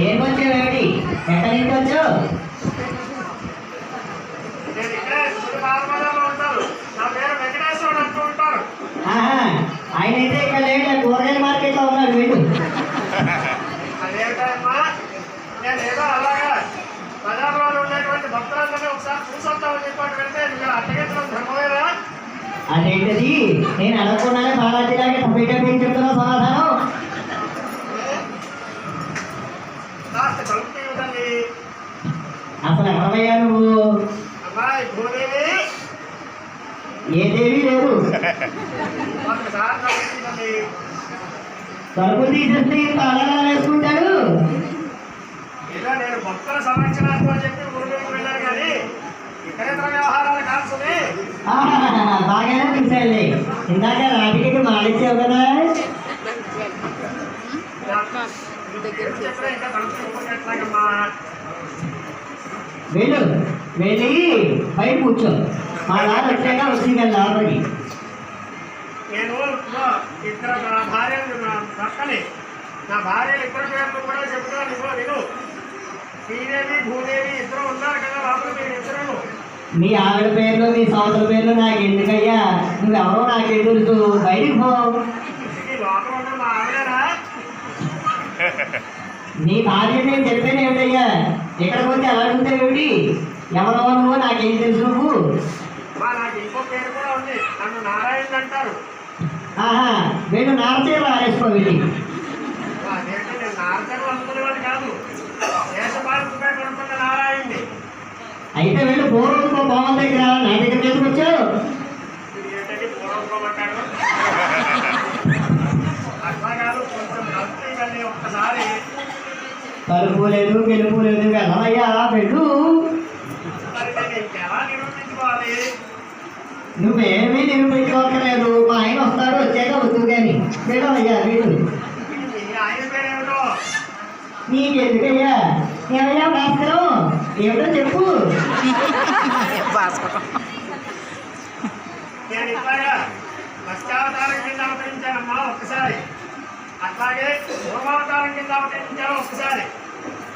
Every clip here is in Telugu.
ఏం వచ్చావు ఏమిటి ఎక్కడి నుంచి వచ్చావు? నేను ఇక్కడే గుడి బాలబజార్లో ఉంటాను నా పేరు వెంకటేశ్వరుడు అంటూ నేను ఆహా, ఆయన అయితే ఇక్కడ లేడు కూరగాయల మార్కెట్లో ఉన్నాడు వీడు అదేంటమ్మా నేను ఏదో అలాగా బజార్లో ఉండేటువంటి భక్తులందరినీ ఒకసారి చూసొద్దామని చెప్పి వెళ్తే మీరు అట్టగించడం ధర్మమేనా అదేంటది నేను అడగకుండానే బాలాజీలాగే టొమాటో పేరు చెప్తున్నా సమాధానం కాస్త కలుపు తీయదండి అసలు ఎవరయ్యా నువ్వు అమ్మాయి భూదేవి ఏ దేవి లేదు ఒక్కసారి కలుపు తీయదండి తలుపు తీసేస్తే ఇంత అలగా వేసుకుంటాడు. ఏదో నేను భక్తుల చెప్పి వెళ్ళాను కానీ ఇతరేతర వ్యవహారాలు బాగానే చూసాడులే ఇందాక రాటికి మాడిచ్చావు కదా. ఇంకా వెళ్ళు వెళ్ళి బయట కూర్చో. మా నాన్న వచ్చాక లోపలికి. నేను ఇదిగో ఇద్దరు నా భార్య నా భర్తని నా భార్య ఇద్దరు పేర్లు కూడా చెప్తున్నాను ఇదిగో విను. శ్రీదేవి భూదేవి ఇద్దరు ఉన్నారు కదా లోపల మీరు ఇద్దరు. మీ ఆవిడ పేర్లు మీ సోదరు పేర్లు నాకు ఎందుకయ్యా? నువ్వెవరో నాకేం తెలుసు? బయటికి పో. ఈ లోపల ఉన్న మా ఆవిడేనా? నీ భార్య నేను చెప్పాను ఏమిటయ్యా? ఇక్కడికి వచ్చి ఎలా అడుగుతావు ఏమిటి? ఎవరో నువ్వు నాకేం తెలుసు నువ్వు? నాకు ఇంకో పేరు కూడా ఉంది. నన్ను నారాయణ అంటారు. ఆహా వీళ్ళు నారచీరలు ఆరేసుకో నేను అయితే వెళ్ళి పూర్వం బాగుంది దగ్గర నా దగ్గర ఒక్కసారి. కలుపు లేదు గెలుపు లేదు వెళ్ళవయ్యా వెళ్ళు. నేను నువ్వేమీ నిరూపించుకోకలేదు వస్తాడు వచ్చాక వద్దు కానీ వెళ్ళవయ్యా వెళ్ళు మీ ఆయన పేరేమిటో నీకెందుకయ్యా ఏమయ్యా భాస్కరం ఏమిటో చెప్పు. నేను ఇట్లాగా మత్స్యావతారం కింద అవతరించానమ్మా ఒక్కసారి. అట్లాగే పూర్వావతారం కింద అవతరించాను ఒక్కసారి.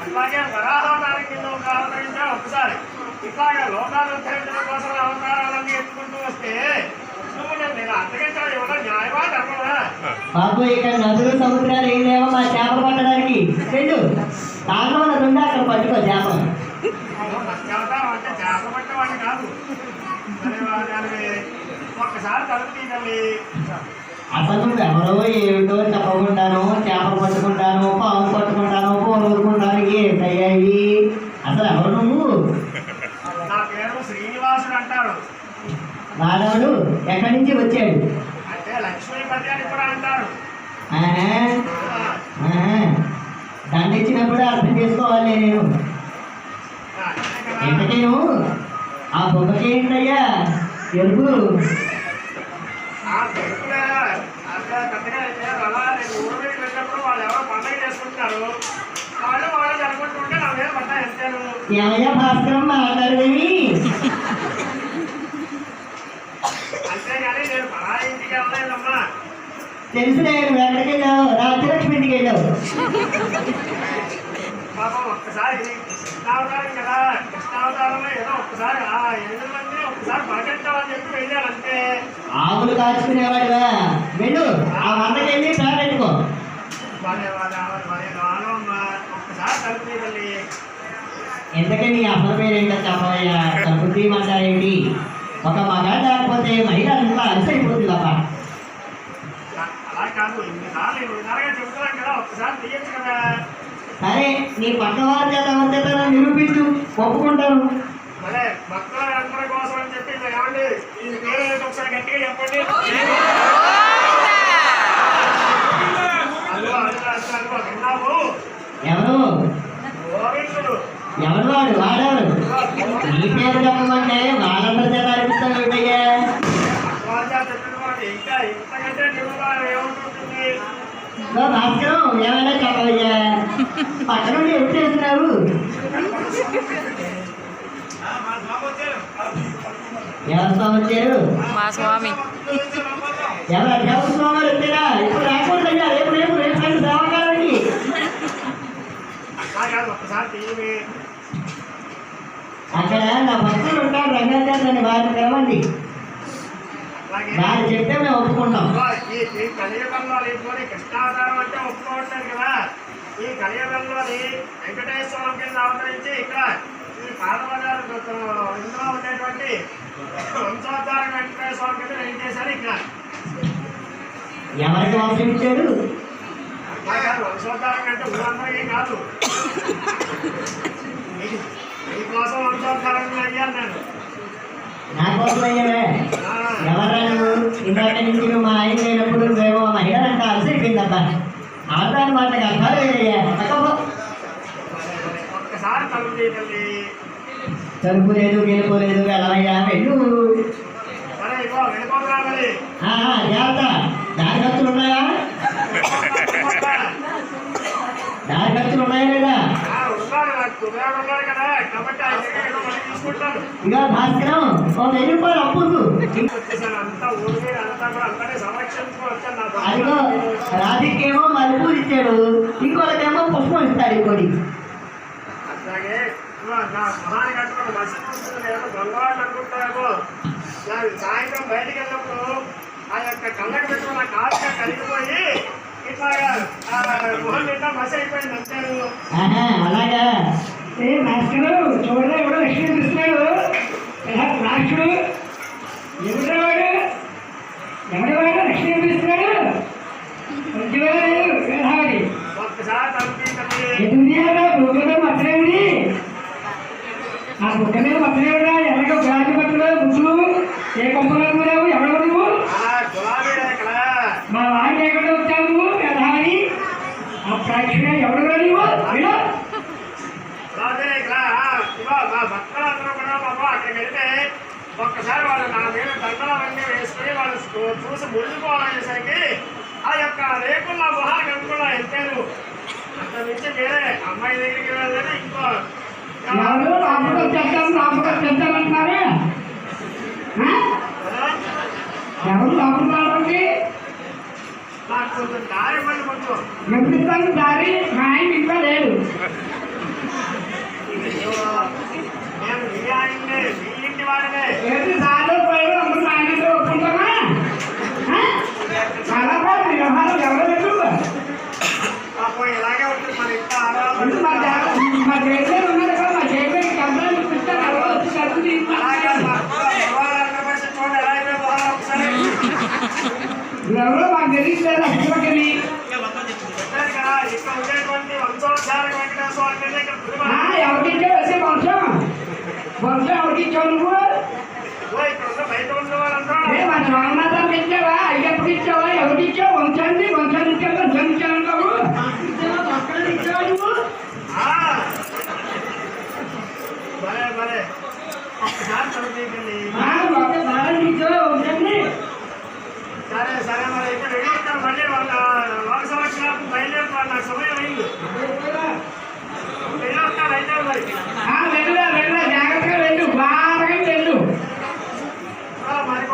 అట్లాగే వరాహావతారం కింద ఒక అవతరించాను ఒక్కసారి. ఇట్లాగా లోకాలు ఉద్ధరించడం కోసం అవతారాలన్నీ ఎత్తుకుంటూ వస్తే బాబు ఇక్కడ నదులు సముద్రాలు ఏం లేవో మా చేపలు పట్టడానికి. వెళ్ళు. దాంట్లో ఉంది అక్కడ పట్టుకో చేపలు. చేప అసలు ఎవరో ఏమిటో చెప్పకుండాను చేపలు పట్టుకుంటాను పాము పట్టుకుంటాను పూలు ఊరుకుంటాను ఏంటయ్యా ఇవి? అసలు ఎవరు నువ్వు? నా పేరు శ్రీనివాసుడు అంటారు. వాడవాడు ఎక్కడి నుంచి వచ్చాడు? ఇచ్చినప్పుడు అర్థం చేసుకోవాలి నేను. కదా. ఎంతకేను ఆ బొమ్మకి ఏంటయ్యా? ఎరుపు. ఆ పెరుగులే, అట్లా తెలుసు నేను ఎక్కడికి వెళ్ళావు. రాజ్యలక్ష్మి ఇంటికి వెళ్ళావు. పాపం ఒక్కసారి కృష్ణావతారం కదా. కృష్ణావతారంలో ఏదో ఒక్కసారి ఆ ఎనిమిది మందిని ఒక్కసారి పలకెట్టామని చెప్పి వెళ్ళాను అంతే ఆవులు కాచుకునేవాడుగా వెళ్ళు. ఆ వంటకి వెళ్ళి అమ్మా ఒక్కసారి కలిపి వెళ్ళి ఎందుకని అసలు పేరేంటో చెప్పవయ్యా? తప్పు తీయమంటారేంటి ఒక మగ లేకపోతే మహిళ అంతా అలసైపోతుంది అబ్బా సరే నీ పక్క వారి చేత చేత నిరూపించు ఒప్పుకుంటాను. ఎవరు? ఎవరు వాడు? వాడేవాడు నీ పేరు చెప్పమంటే వాళ్ళందరి చేత భాస్కరం ఏమైనా చెప్పవయ్యా పక్కన ఎప్పుడు చేస్తున్నారు? ఎవరు స్వామి వచ్చారు. మా స్వామి. ఎవరు అధ్యాపక స్వామి వచ్చారా ఇప్పుడు రాకూడదయ్యా రేపు రేపు రేపు రేపు టీవీ. అక్కడ నా భక్తులు ఉంటారు రంగాచార్యని వారిని పిలవండి. వారు చెప్తే మేము ఒప్పుకుంటాం. ఈ కలియుగంలో కృష్ణావతారం అంటే ఒప్పుకోవట్లేదు కదా. ఈ కలియుగంలోని వెంకటేశ్వరం కింద అవతరించి ఇక్కడ ఈ ఇందులో ఉండేటువంటి వంశోద్ధారం వెంకటేశ్వరం కింద ఏం చేశారు ఇక్కడ. ఎవరికి అవసరం ఇచ్చారు వంశోద్ధారం అంటే ఊరందరికీ కాదు. మీకోసం వంశోద్ధారం అయ్యాను నేను నా కోసం అయ్యావే ఆ, ఎవరా నువ్వు ఇందాక నుంచి నువ్వు మా ఆయన లేనప్పుడు మేము మహిళలంటే అలసిపోయిందబ్బా ఆడదాని మాటకి అర్థాలు వేరయ్యా తలుపు లేదు గెలుపు లేదు వెళ్ళవయ్యా వెళ్ళు. జాగ్రత్త. దారి ఖర్చులు ఉన్నాయా? దారి ఖర్చులు ఉన్నాయా లేదా? ఇంకా భాస్కరం ఒక వెయ్యి రూపాయలు అప్పు అంతా అంతా నా అదిగో రాధికేమో మలుపు ఇచ్చాడు. ఇంకోటికేమో పుష్పం ఇస్తాడు ఇంకోటి అలాగే నా మొహాన్ని కట్టుకుని మసి చూస్తుంది అనుకుంటారేమో సాయంత్రం బయటకెళ్ళినప్పుడు ఆ యొక్క కళ్ళకి పెట్టుకున్న కాలుగా కలిగిపోయి ఇట్లా అలాగా? ఏ మాస్టరు చూడలే ఎవడో లక్ష్మీ చూస్తున్నాడు రాష్ట్రుడు ఎవడో వాడు ఎవడి వాడు లక్ష్మీ చూస్తున్నాడు ఎదుగుదల బుగ్గ మీద మచ్చలేమిడి ఆ బుగ్గ మీద ఎలాగో గులాబీ బట్టలు బుద్ధులు ఏ కొంపలో ఎవడో నువ్వు? ఆ గులాబీ రేఖల మా వాడిని ఎక్కడ వచ్చావు? వీడు గులాబీ రేఖల ఇగో మా భక్తులందరూ కూడా బాబు అక్కడికి వెళ్తే ఒక్కసారి వాళ్ళు నా మీద దండలవన్నీ వేసుకుని వాళ్ళు చూసి మురిగిపోవాలనేసరికి ఆ యొక్క రేకులు నా మొహానికి అనుకున్నా వెళ్తాను అంత నుంచి వేరే అమ్మాయి దగ్గరికి వెళ్ళలేదు ఇంకో ఎవరు? లోపలికి వచ్చేద్దాం లోపలికి వచ్చేద్దామంటున్నారా ఆ? ఎవరు లోపలికి రావడానికి నాకు కొంచెం దారి ఇవ్వండి కొంచెం ఎప్పుడు దారి మా ఆయన ఇంకా లేడు అయ్యో, నేను మీ ఆయన్నే మీ ఇంటి వాడినే ఏంటి దారిలో పోయాడు అందరూ మా ఆయన ఒప్పుకుంటామా ఆ? చాలా బాగుంది వ్యవహారం ఎవరు పెట్టు పాపం ఇలాగే ఉంటుంది మన ఇంట్లో అంటే మా ఆడవాళ్ళు జా- మా జైల్లో ఉన్నారు కదా మా జైల్లో కంప్లైంట్ చూపిస్తారు ఎవరో వచ్చి కడుపు అలాగే తీసి మా మొహాలు పరిస్థితి చూడండి ఎలా అయిపోయి మొహాలు ఒకసారి ఎవరో మాకు తెలియట్లేదు అసలుకెళ్ళి చెప్పారు కదా ఇక్కడ ఉండేటువంటి వంశోద్ధారక వెంకటేశ్వర అంటే ఇక్కడ గురువు ఎవరికి ఇచ్చావు వేసే వంశం వంశం ఎవరికి ఇచ్చావు నువ్వు ఓ, ఇక్కడ ఉన్న బయట ఉన్న వాళ్ళందరూ ఏ మా జగన్నాథానికి ఇచ్చావా అయ్యప్పకి ఇచ్చావా ఎవరికి ఇచ్చావు వంశాన్ని వంశాన్ని ఇచ్చావు వంశాన్ని ఇచ్చావు నువ్వు అక్కడ ఇచ్చావా నువ్వు ఆ. భలే భలే ఒక్కసారి చదివించండి ఆ, ఒక్కసారి ఇచ్చావా వంశాన్ని సరే సరే మరి ఇక్కడ రెడీ అవుతాం మళ్ళీ వాళ్ళ వాళ్ళ సంవత్సరాలకు బయలుదేరుతారు నాకు సమయం అయింది రెడీ అవుతారు అయితే మరి ఆ, వెళ్ళరా వెళ్ళరా జాగ్రత్తగా వెళ్ళు బాగా వెళ్ళు ఆ, మరి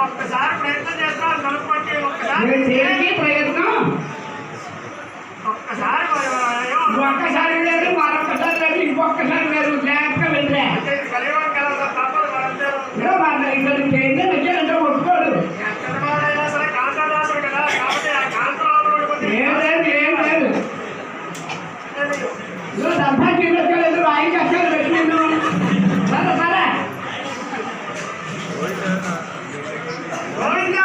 ఒక్కసారి ప్రయత్నం చేస్తాం కనుక్కోండి ఒక్కసారి మీరు దేనికి ప్రయత్నం ఒక్కసారి మరి ఏమో ఒక్కసారి లేదు మరొక్కసారి లేదు ఇంకొకసారి లేదు జాగ్రత్తగా వెళ్ళరా అంటే ఇది కలియుగం కదా తప్పదు మనందరూ ఏదో మా ఇక్కడ చేయండి వచ్చారంటే ఒప్పుకోడు ఎక్కడ వాడైనా సరే కాంతాదాసుడు కదా కాబట్టి ఆ కాంతరాముడు కొద్దిగా ఏం లేదు ఏం లేదు నువ్వు డబ్బా చూపించలేదు రాయి కష్టాలు పెట్టిండు సరే సరే గోవిందా!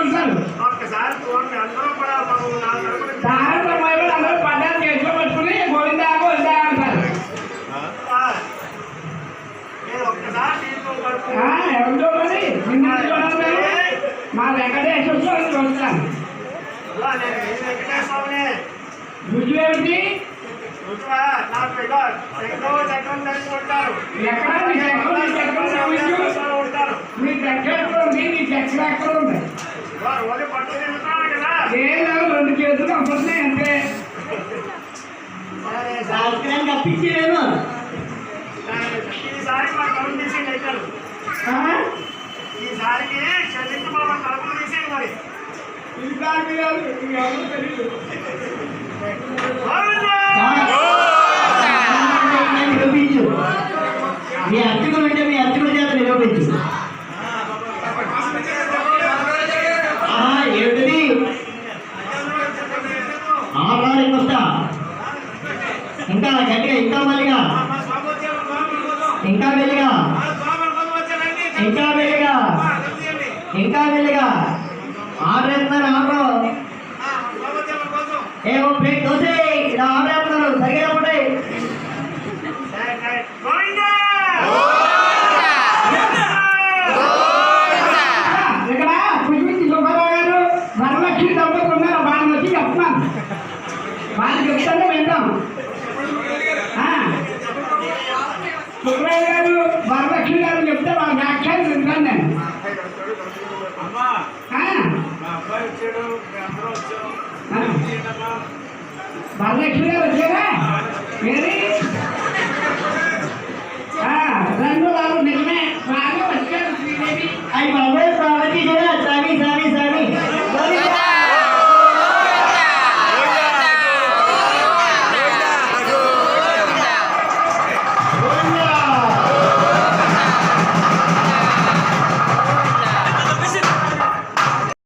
ఉంటారు ఒక్కసారి చూడండి అందరూ కూడా మనం నా తరపున దారిలో పోయి అందరూ పడ్డారు చేతిలో పట్టుకుని గోవిందా గోవిందా అంటారు ఆ, నేను ఒక్కసారి దీంట్లో పడుకో ఆ, ఎవరితో మరి నిన్ను చూడాలి మా వెంకటేశ్వర స్వామి చూస్తాను ఇలా నేను ఈ వెంకటేశ్వరుని రుజువేమిటి రుజువా నాకు ఇలా ఎక్కడో చక్రం తెలిసి ఉంటారు ఎక్కడ నీ చక్రం నీ చక్రం చూపించు ఉంటారు నీ చక్రం ఎక్కడ ఉంది నీ చక్రం ఎక్కడ ఉంది మీ ఓడి పట్టు తిరుగుతారు కదా రెండు చేతులు అమ్ముతున్నాయి అంతే తప్పించలేము ఈసారి ఈసారికి చెల్లించి మా కలుపులు మరి తెలియదు. నిరూపించు మీ అర్చకులు ఉంటే మీ అర్చకుల చేత నిరూపించు ఆహా, ఏమిటిది ఆరాలి వస్తా ఇంకా గట్టిగా ఇంకా మళ్ళీగా ఇంకా మెల్లిగా ఇంకా వెళ్ళిగా. ఇంకా వెళ్ళిగా. ఆర్డర్ వేస్తున్నారు ఆర్డర్ ఏ ప్లేట్ దోశ ఇలా ఆర్డర్ వేస్తున్నారు సరిగా చెప్పండి వరలక్ష్మి దంపతులు ఉన్నారు వాళ్ళని వచ్చి చెప్తున్నాను. వాళ్ళు చెప్తానే వింటాం. గారు అనిల్ గారు చెప్తే వాళ్ళ వ్యాఖ్యలు వింటాను నేను. వరలక్ష్మి గారు వచ్చారా?